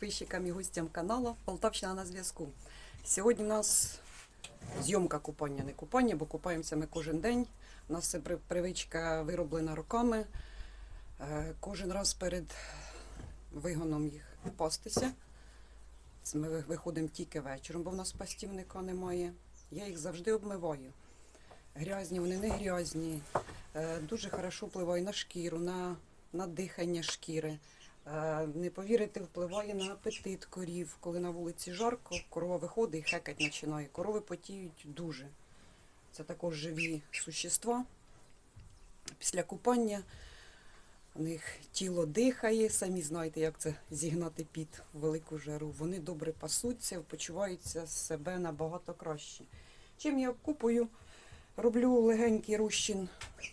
підписчикам і гостям каналу Полтавщина на зв'язку. Сьогодні у нас зйомка купання, не купання, бо купаємося ми кожен день. У нас це привичка вироблена руками. Е, Кожен раз перед вигоном їх пастися. Ми виходимо тільки вечором, бо в нас пастівника немає. Я їх завжди обмиваю. Грязні, вони не грязні. Е, Дуже хорошо впливає на шкіру, на, на дихання шкіри. Е, Не повірите, впливає на апетит корів. Коли на вулиці жарко, корова виходить і хекать починає. Корови потіють дуже. Це також живі существа. Після купання у них тіло дихає, самі знаєте, як це зігнати під велику жару. Вони добре пасуться, почуваються себе набагато краще. Чим я купую, роблю легенький розчин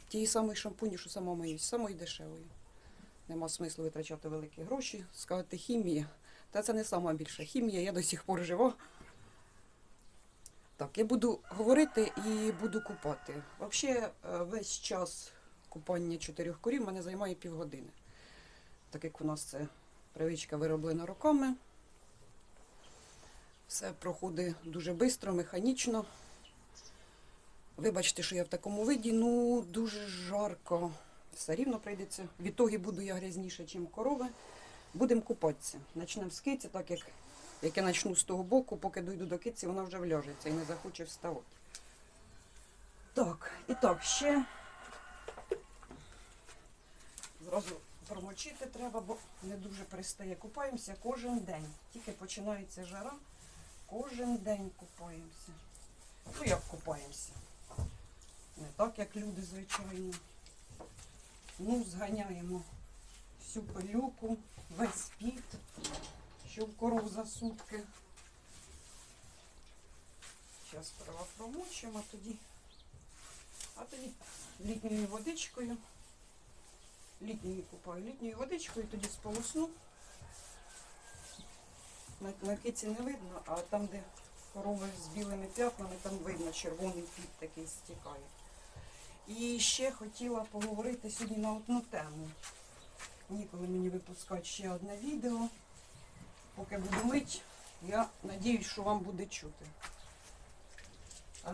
тієї самої шампуні, що сама миюсь, самої дешевої. Нема смислу витрачати великі гроші, сказати хімія. Та це не сама більша хімія, я до сих пор жива. Так, я буду говорити і буду купати. Взагалі, е, весь час купання чотирьох корів мене займає півгодини. Так як у нас це привичка вироблена руками. Все проходить дуже швидко, механічно. Вибачте, що я в такому виді, ну дуже жарко. Все рівно прийдеться. Відтоді буду я грязніше, ніж корови. Будемо купатися. Почнемо з киці, так як, як я почну з того боку, поки дойду до киці, вона вже вляжеться і не захоче вставати. Так, і так, ще зразу промочити треба, бо не дуже пристає. Купаємося кожен день. Тільки починається жара, кожен день купаємося. Ну як купаємося? Не так, як люди, звичайно. Ну, зганяємо всю пилюку, весь піт, що в коров за сутки. Зараз сперва промочимо, а тоді, а тоді літньою водичкою. Літньою купаю, літньою водичкою, тоді сполосну. На, на киці не видно, а там, де корови з білими п'ятнами, там видно червоний піт такий стікає. І ще хотіла поговорити сьогодні на одну тему. Ніколи мені випускати ще одне відео. Поки буду мить, я надіюсь, що вам буде чути. Е,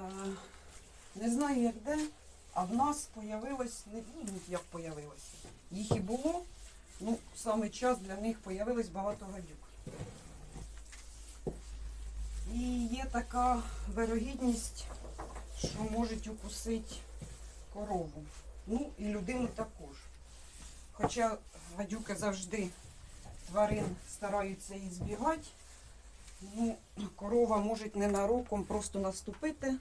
не знаю, як де, а в нас появилось, не ну, як появилося. Їх і було, ну, саме час для них появилось багато гадюк. І є така вирогідність, що можуть укусити корову. Ну і людину також. Хоча гадюки завжди тварин стараються і збігати, ну, корова може ненароком просто наступити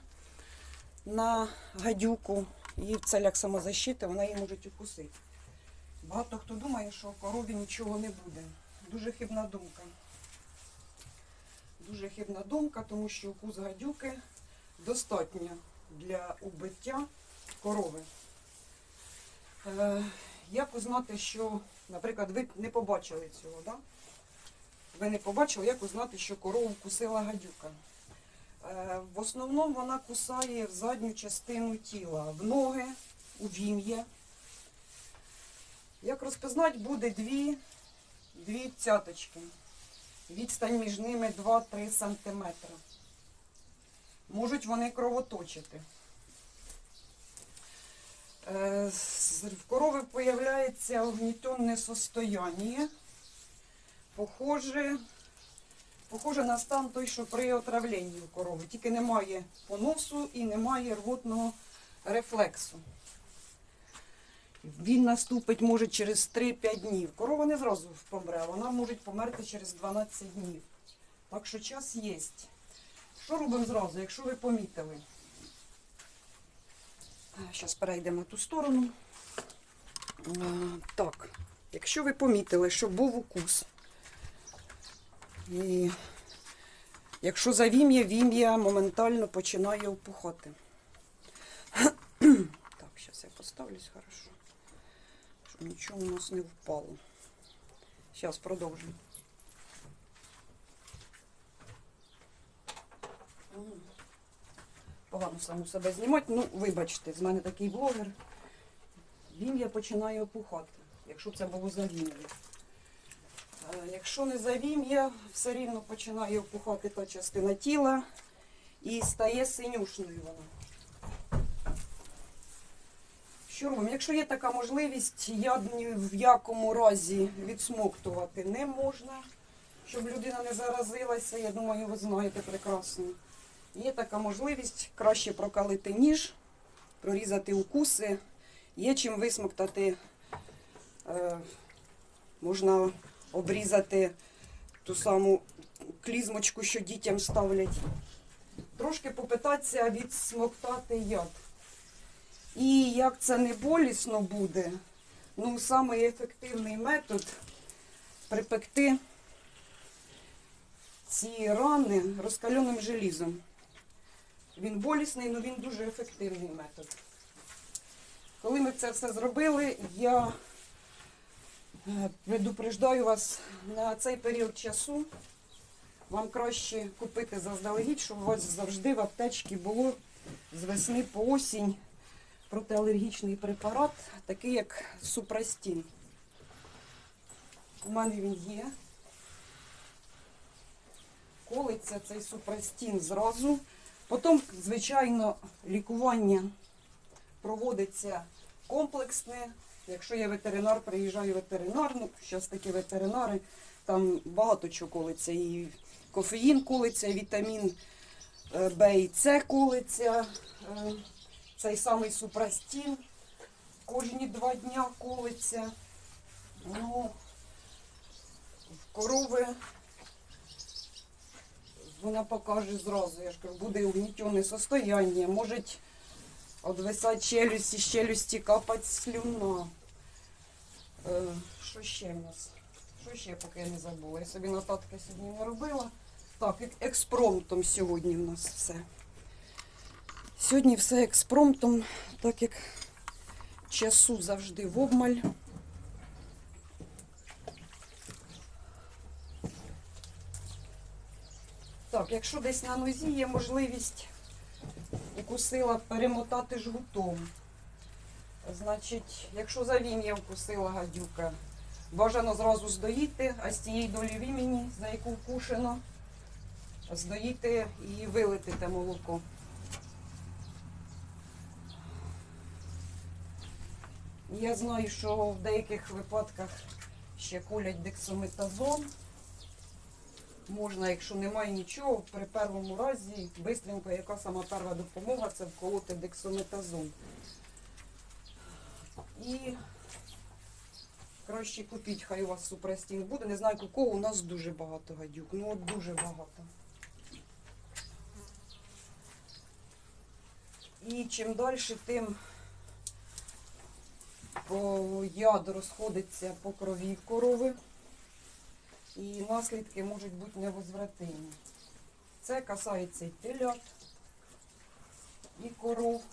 на гадюку і в целях самозащити вона її може укусити. Багато хто думає, що корові нічого не буде. Дуже хибна думка. Дуже хибна думка, тому що укус гадюки достатньо для убиття корови. Е, як узнати, що, наприклад, ви не побачили цього, да? ви не побачили, як узнати, що корову вкусила гадюка? Е, в основному вона кусає в задню частину тіла, в ноги, у вім'я. Як розпізнати, буде дві, дві цяточки. Відстань між ними 2-3 см. Можуть вони кровоточити. Е, В корови появляється угнітенне состояние. Похоже, похоже на стан той, що при отравленні у корови. Тільки немає поносу і немає рвотного рефлексу. Він наступить може через 3-5 днів. Корова не зразу помре, вона може померти через 12 днів. Так що час є. Що робимо зразу, якщо ви помітили? Зараз перейдемо ту сторону. Е, Так, якщо ви помітили, що був укус, і якщо за вім'я, вім'я моментально починає опухати. Так, зараз я поставлюсь хорошо, щоб нічого у нас не впало. Зараз продовжимо. Погано саму себе знімати. Ну, вибачте, з мене такий блогер. Вім'я починає опухати, якщо це було за вім'я. Е, Якщо не завім'я, все рівно починає опухати та частина тіла і стає синюшною вона. Що робимо? Якщо є така можливість, я ні в якому разі відсмоктувати не можна, щоб людина не заразилася. Я думаю, ви знаєте прекрасно. Є така можливість краще прокалити ніж, прорізати укуси. Є чим висмоктати. Е, можна обрізати ту саму клізмочку, що дітям ставлять. Трошки попитатися відсмоктати яд. І як це не болісно буде, ну самий ефективний метод припекти ці рани розкаленим желізом. Він болісний, але він дуже ефективний метод. Коли ми це все зробили, я е, предупреждаю вас на цей період часу. Вам краще купити заздалегідь, щоб у вас завжди в аптечці було з весни по осінь протиалергічний препарат, такий як супрастін. У мене він є. Колиться цей супрастін зразу. Потім, звичайно, лікування проводиться комплексне. Якщо є ветеринар, приїжджає ветеринар, ну, зараз такі ветеринари, там багато чого колиться. І кофеїн колиться, і вітамін е, Б і С колиться. е, Цей самий супрастін кожні два дня колиться. Ну, в корови вона покаже зразу, я ж кажу, буде угнітене состояння, може одвисати челюсть, із челюсті капати слюна. Е, що ще в нас? Що ще, поки я не забула? Я собі нотатки сьогодні не робила. Так, ек- експромтом сьогодні в нас все. Сьогодні все експромтом, так як часу завжди в обмаль. Так, якщо десь на нозі є можливість укусила перемотати жгутом. Значить, якщо за вім'я вкусила гадюка, бажано зразу здоїти, а з тієї долі вімені, за яку вкушено, здоїти і вилити те молоко. Я знаю, що в деяких випадках ще колять дексометазон. Можна, якщо немає нічого, при першому разі бистренько, яка сама перша допомога, це вколоти дексометазон. І краще купіть, хай у вас супрастін буде. Не знаю, кого у нас дуже багато гадюк. Ну от дуже багато. І чим далі, тим по яд розходиться по крові корови. І наслідки можуть бути невозвратимі. Це касається і телят, і коров,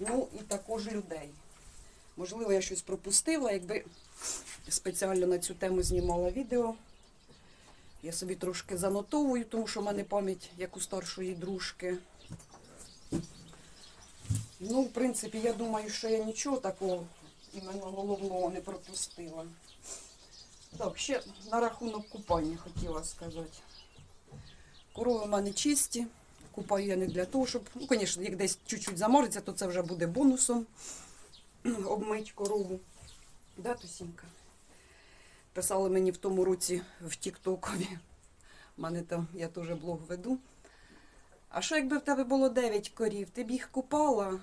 ну і також людей. Можливо, я щось пропустила, якби спеціально на цю тему знімала відео. Я собі трошки занотовую, тому що в мене пам'ять як у старшої дружки. Ну, в принципі, я думаю, що я нічого такого іменно головного не пропустила. Так, ще на рахунок купання хотіла сказати. Корови в мене чисті. Купаю я не для того, щоб, ну, звісно, як десь чуть-чуть замориться, то це вже буде бонусом обмить корову. Да, Тусінька? Писали мені в тому році в Тіктокові. У мене там, я теж блог веду. А що якби в тебе було 9 корів, ти б їх купала?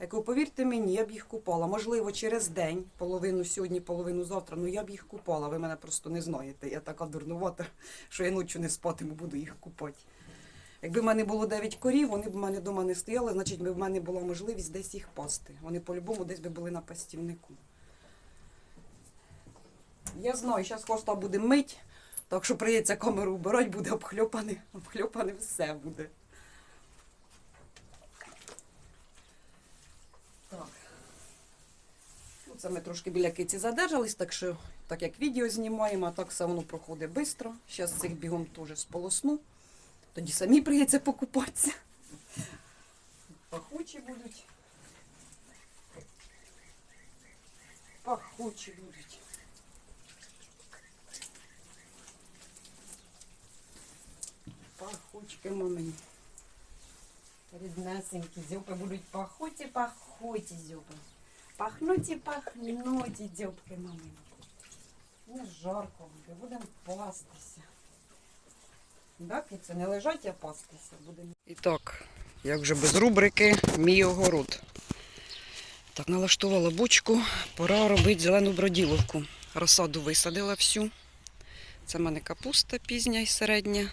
Я кажу, повірте мені, я б їх купала. Можливо, через день, половину сьогодні, половину завтра, ну я б їх купала. Ви мене просто не знаєте. Я така дурнувата, що я ночі не спатиму, буду їх купати. Якби в мене було 9 корів, вони б в мене вдома не стояли, значить в мене була можливість десь їх пасти. Вони по-любому десь би були на пастівнику. Я знаю, зараз хвоста буде мить, так що прийдеться камеру вбирати, буде обхльопане, обхльопане все буде. Це ми трошки біля киці задержались, так що так як відео знімаємо, а так все воно проходить швидко. Зараз цих бігом теж сполосну. Тоді самі прийдеться покупатися. Пахучі будуть. Пахучі будуть. Пахучки мамині. Ріднесенькі Зюби будуть пахуті, пахуті зюпи. Пахнуть і пахнуть і дзьобки мамині. Не жарко буде, будемо пастися. Так, і це не лежать, а пастися будемо. І так, як вже без рубрики, мій огород. Так, налаштувала бочку, пора робити зелену броділовку. Розсаду висадила всю. Це в мене капуста пізня і середня,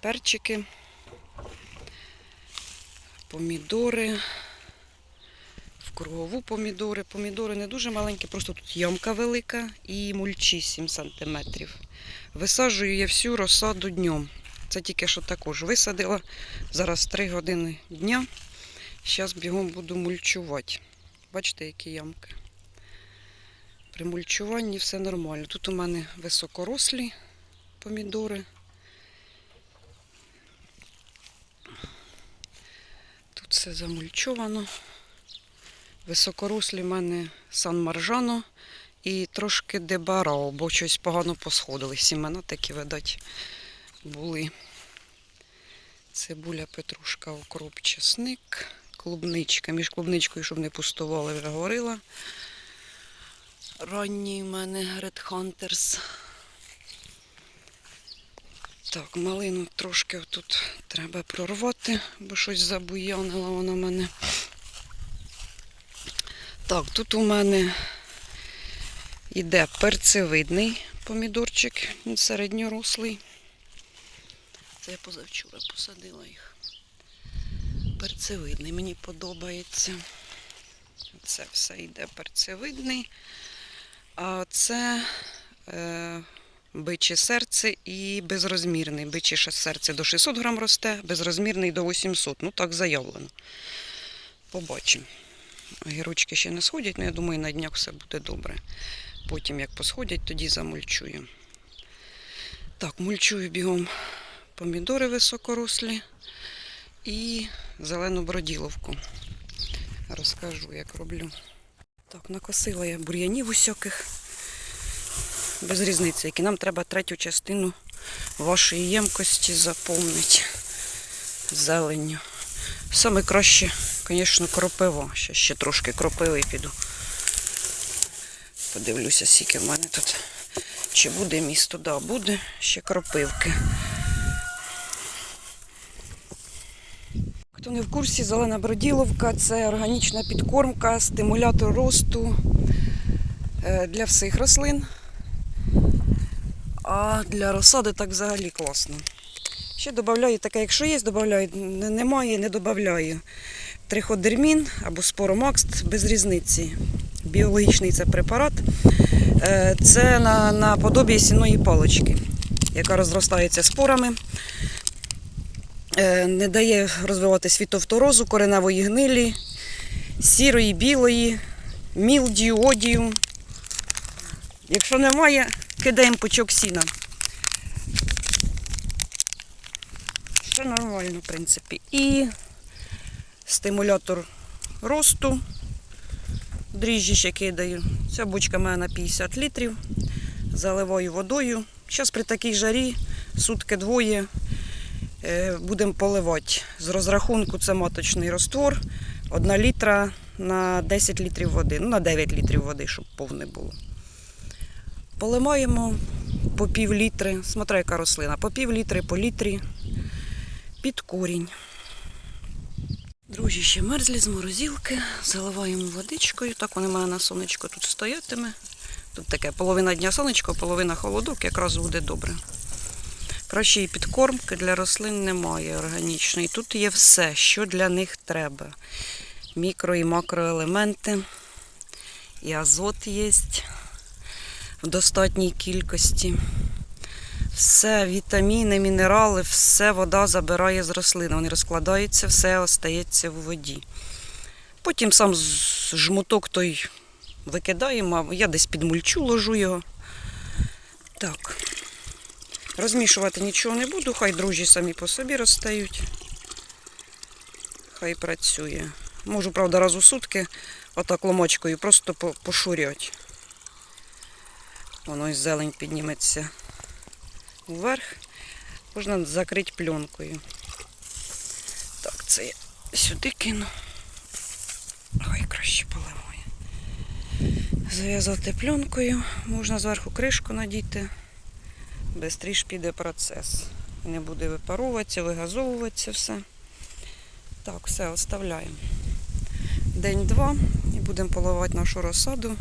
перчики, помідори, в кругову помідори. Помідори не дуже маленькі, просто тут ямка велика і мульчі 7 см. Висаджую я всю розсаду днем. Це тільки що також висадила. Зараз 3 години дня. Зараз бігом буду мульчувати. Бачите, які ямки. При мульчуванні все нормально. Тут у мене високорослі помідори. Тут все замульчовано. Високорослі в мене Сан Маржано і трошки дебарао, бо щось погано посходили. Сімена такі, видать, були. Цибуля, петрушка, укроп, чесник, клубничка. Між клубничкою, щоб не пустували, вже говорила. Ранній в мене Red Hunters. Так, малину трошки тут треба прорвати, бо щось забуянила вона мене. Так, тут у мене йде перцевидний помідорчик, він середньорослий. Це я позавчора посадила їх. Перцевидний, мені подобається. Це все йде перцевидний. А це е, биче серце і безрозмірний. Биче серце до 600 грам росте, безрозмірний до 800. Ну так заявлено. Побачимо. Гірочки ще не сходять, але я думаю, на днях все буде добре. Потім, як посходять, тоді замульчую. Так, мульчую бігом помідори високорослі і зелену броділовку. Розкажу, як роблю. Так, накосила я бур'янів усяких. Без різниці, які нам треба третю частину вашої ємкості заповнити зеленню. Саме краще, звісно, кропива. Ще, ще трошки кропиви піду. Подивлюся, скільки в мене тут. Чи буде місто? Да, буде ще кропивки. Хто не в курсі, зелена броділовка це органічна підкормка, стимулятор росту е, для всіх рослин. А для розсади так взагалі класно. Ще додаю таке, якщо є, додаю, немає, не додаю. Триходермін або споромакс без різниці. Біологічний це препарат. Е, Це на, на подобі сіної палички, яка розростається спорами. Е, Не дає розвиватись фітофторозу, кореневої гнилі, сірої, білої, мілдію, одію. Якщо немає, кидаємо пучок сіна. Все нормально, в принципі. І стимулятор росту. Дріжджі ще кидаю. Ця бочка в мене на 50 літрів. Заливаю водою. Зараз при такій жарі сутки двоє е, будемо поливати. З розрахунку це маточний раствор. Одна літра на 10 літрів води. Ну, на 9 літрів води, щоб повне було. Поливаємо по пів літри, смотри, яка рослина, по пів літри, по літрі під корінь. Друзі, ще мерзлі з морозилки, заливаємо водичкою. Так вони мене на сонечко тут стоятиме. Тут таке половина дня сонечко, половина холодок, якраз буде добре. Кращої підкормки для рослин немає органічної. Тут є все, що для них треба. Мікро і макроелементи, і азот є в достатній кількості. Все, вітаміни, мінерали, все вода забирає з рослини. Вони розкладаються, все остається в воді. Потім сам жмуток той викидаємо, я десь під мульчу ложу його. Так. Розмішувати нічого не буду, хай дружі самі по собі розстають. Хай працює. Можу, правда, раз у сутки отак ломочкою просто по- пошурять. Воно із зелень підніметься вверх. можна закрити пленкою. Так, це я сюди кину. Ой, краще поливає. Зав'язати пленкою, можна зверху кришку надіти. Бистріш піде процес. Не буде випаровуватися, вигазовуватися все. Так, все, оставляємо. День-два і будемо поливати нашу розсаду,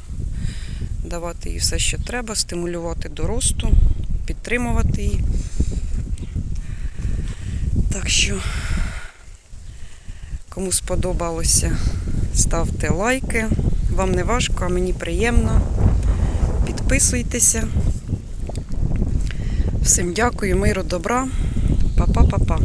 давати їй все, що треба, стимулювати до росту, підтримувати її. Так що, кому сподобалося, ставте лайки. Вам не важко, а мені приємно. Підписуйтеся. Всім дякую, миру, добра. Па-па-па-па.